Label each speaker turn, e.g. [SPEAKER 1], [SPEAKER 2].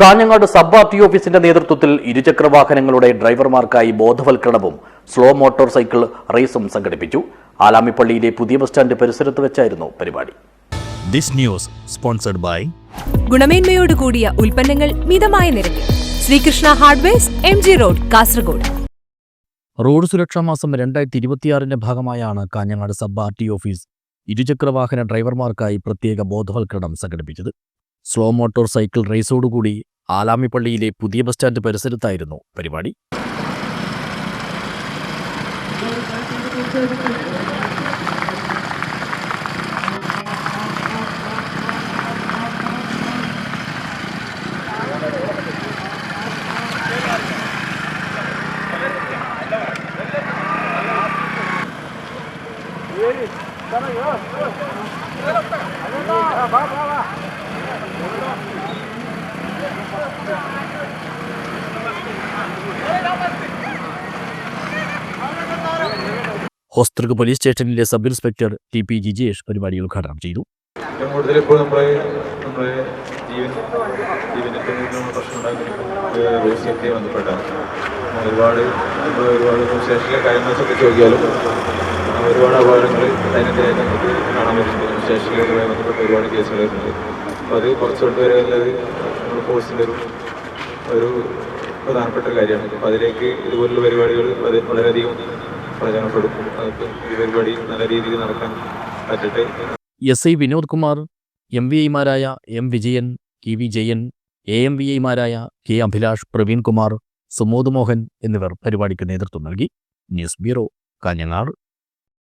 [SPEAKER 1] Kanhangad sub R T ഓഫീസിന്റെ നേതൃത്വത്തിൽ ഇരുചക്ര വാഹനങ്ങളുടെ ഡ്രൈവർമാർക്കായി ബോധവൽക്കരണവും സ്ലോ മോട്ടോർ സൈക്കിൾ റേസും സംഘടിപ്പിച്ചു. ആലാമിപ്പള്ളിയിലെ പുതിയ ബസ് സ്റ്റാൻഡ് പരിസരത്ത് വെച്ചായിരുന്നു പരിപാടി.
[SPEAKER 2] This news sponsored by
[SPEAKER 3] ഗുണമേന്മയോട് കൂടിയ ഉൽപ്പന്നങ്ങൾ മിതമായ നിരക്കിൽ. Sreekrishna hardwares M G road Kasaragod.
[SPEAKER 2] Road സുരക്ഷാ മാസം രണ്ടായിരത്തി ഇരുപത്തിയാറിന്റെ ഭാഗമായാണ് Kanhangad sub R T office ഇരുചക്രവാഹന ഡ്രൈവർമാർക്കായി പ്രത്യേക ബോധവൽക്കരണം സംഘടിപ്പിച്ചത്. സ്ലോ മോട്ടോർ സൈക്കിൾ റേസോടുകൂടി ആലാമിപ്പള്ളിയിലെ പുതിയ ബസ് സ്റ്റാൻഡ് പരിസരത്തായിരുന്നു പരിപാടി. ഹോസ്തൃക് പോലീസ് സ്റ്റേഷനിലെ sub inspector T P Jijesh പരിപാടി ഉദ്ഘാടനം ചെയ്തു.
[SPEAKER 4] ഏറ്റവും ഒരുപാട് നമ്മൾ ഒരുപാട് സ്റ്റേഷനിലെ കാര്യങ്ങളൊക്കെ ഒരുപാട് അപകടങ്ങൾ അതിനെതിരെ കാണാൻ പറ്റുന്നുണ്ട്. ബന്ധപ്പെട്ട ഒരുപാട് അപ്പോൾ അത് കുറച്ചുകൊണ്ട് വരെ ഉള്ളത് നമ്മുടെ ഒരു ഒരു പ്രധാനപ്പെട്ട കാര്യമാണ്. അപ്പോൾ അതിലേക്ക് ഇതുപോലുള്ള പരിപാടികൾ അത് വളരെയധികം പ്രയോജനപ്പെടും നമുക്ക് ഈ പരിപാടി നല്ല രീതിയിൽ നടക്കാൻ പറ്റട്ടെ.
[SPEAKER 2] S I Vinod Kumar M V ഐമാരായ M Vijayan E V Jayan A M V ഐമാരായ കെ അഭിലാഷ് പ്രവീൺകുമാർ സുമോദ് മോഹൻ എന്നിവർ പരിപാടിക്ക് നേതൃത്വം നൽകി. News bureau Kanhangad.